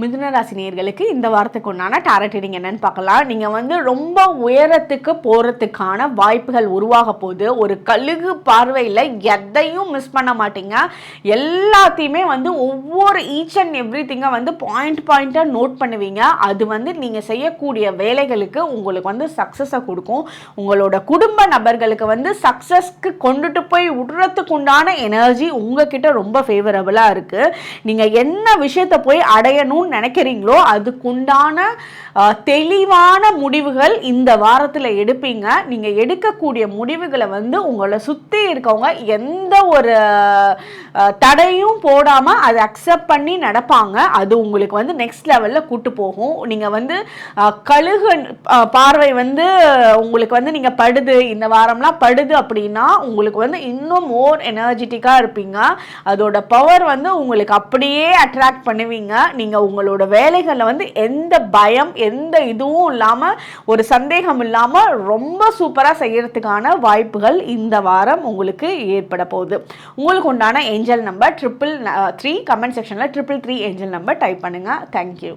மிதுன ராசி இந்த வாரத்துக்கு உண்டான டேரட் ரீடிங் என்னன்னு பார்க்கலாம். நீங்கள் வந்து ரொம்ப உயரத்துக்கு போகிறதுக்கான வாய்ப்புகள் உருவாக போகுது. ஒரு கழுகு பார்வையில் எதையும் மிஸ் பண்ண மாட்டீங்க. எல்லாத்தையுமே வந்து ஒவ்வொரு ஈச் அண்ட் எவ்ரி திங்கை வந்து பாயிண்ட் பாயிண்ட்டாக நோட் பண்ணுவீங்க. அது வந்து நீங்கள் செய்யக்கூடிய வேலைகளுக்கு உங்களுக்கு வந்து சக்ஸஸை கொடுக்கும். உங்களோட குடும்ப நபர்களுக்கு வந்து சக்ஸஸ்க்கு கொண்டுட்டு போய் விடுறதுக்கு உண்டான எனர்ஜி உங்ககிட்ட ரொம்ப ஃபேவரபுளாக இருக்குது நீங்கள் என்ன விஷயத்தை போய் அடையணும் பண்ணணும்னு நினைக்கிறீங்களோ அதுக்குண்டான தெளிவான முடிவுகள் இந்த வாரத்தில் எடுப்பீங்க. நீங்கள் எடுக்கக்கூடிய முடிவுகளை வந்து உங்களை சுற்றி இருக்கவங்க எந்த ஒரு தடையும் போடாமல் அதை அக்செப்ட் பண்ணி நடப்பாங்க. அது உங்களுக்கு வந்து நெக்ஸ்ட் லெவலில் கூட்டு போகும். நீங்கள் வந்து கழுகு பார்வை வந்து உங்களுக்கு வந்து நீங்கள் படுது இந்த வாரம்லாம் படுது அப்படின்னா உங்களுக்கு வந்து இன்னும் மோர் எனர்ஜெட்டிக்காக இருப்பீங்க. அதோட பவர் வந்து உங்களுக்கு அப்படியே அட்ராக்ட் பண்ணுவீங்க. நீங்கள் உங்களோட வேலைகளில் வந்து எந்த பயம் எந்த இதுவும் இல்லாமல் ஒரு சந்தேகம் இல்லாமல் ரொம்ப சூப்பராக செய்கிறதுக்கான வாய்ப்புகள் இந்த வாரம் உங்களுக்கு ஏற்பட போகுது. உங்களுக்கு உண்டான angel number triple three comment செக்ஷனில் triple three angel number type பண்ணுங்கள் தேங்க்யூ